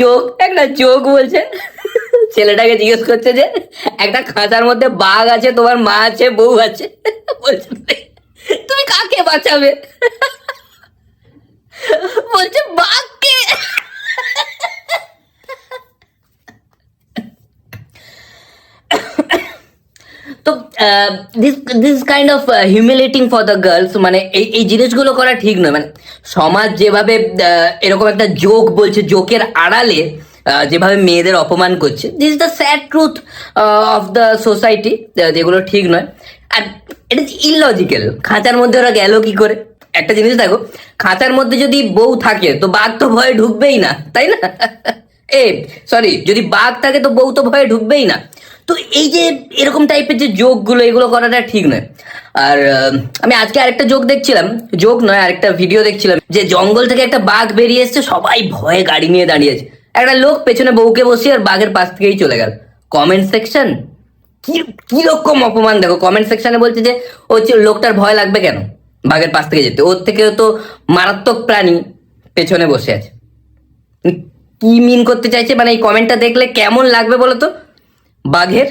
যোগ, একটা যোগ বলছে। ছেলেটাকে জিজ্ঞেস করছে যে, একটা খাঁচার মধ্যে বাঘ আছে, তোমার মা আছে, বউ আছে। বলছে, তুমি কাকে বাঁচাবে বলছে বাঘকে তো this this kind of humiliating for the girls মানে এই এই জিনিসগুলো করা ঠিক নয়। মানে সমাজ যেভাবে এরকম একটা জোক বলছে জোকের আড়ালে যেভাবে মেয়েদের অপমান করছে this is the sad truth of the society যেগুলো ঠিক নয়। আর এটা ইললজিক্যাল খাঁচার মধ্যে ওরা গেল কি করে? একটা জিনিস দেখো, খাঁচার মধ্যে যদি বউ থাকে, তো বাঘ তো ভয়ে ঢুকবেই না, তাই না? এ সরি যদি বাঘ থাকে তো বউ তো ভয়ে ঢুকবেই না। তো এই যে এরকম টাইপের যে যোগগুলো, এগুলো করাটা ঠিক নয়। আর আমি আজকে আরেকটা যোগ দেখছিলাম। যোগ নয়, আরেকটা ভিডিও দেখছিলাম। যে জঙ্গল থেকে একটা বাঘ বেরিয়ে এসছে, সবাই ভয়ে গাড়ি নিয়ে দাঁড়িয়েছে একটা লোক পেছনে বউকে বসিয়ে আর বাঘের পাশ থেকেই চলে গেল। কমেন্ট সেকশন কি কি রকম অপমান দেখো। কমেন্ট সেকশনে বলছে যে, ও লোকটার ভয় লাগবে কেন? বাঘের পাশ থেকে যেতে। ওর থেকেও তো মারাত্মক প্রাণী পেছনে বসে আছে। কি মিন করতে চাইছে? মানে এই কমেন্টটা দেখলে কেমন লাগবে বলো তো? বাঘের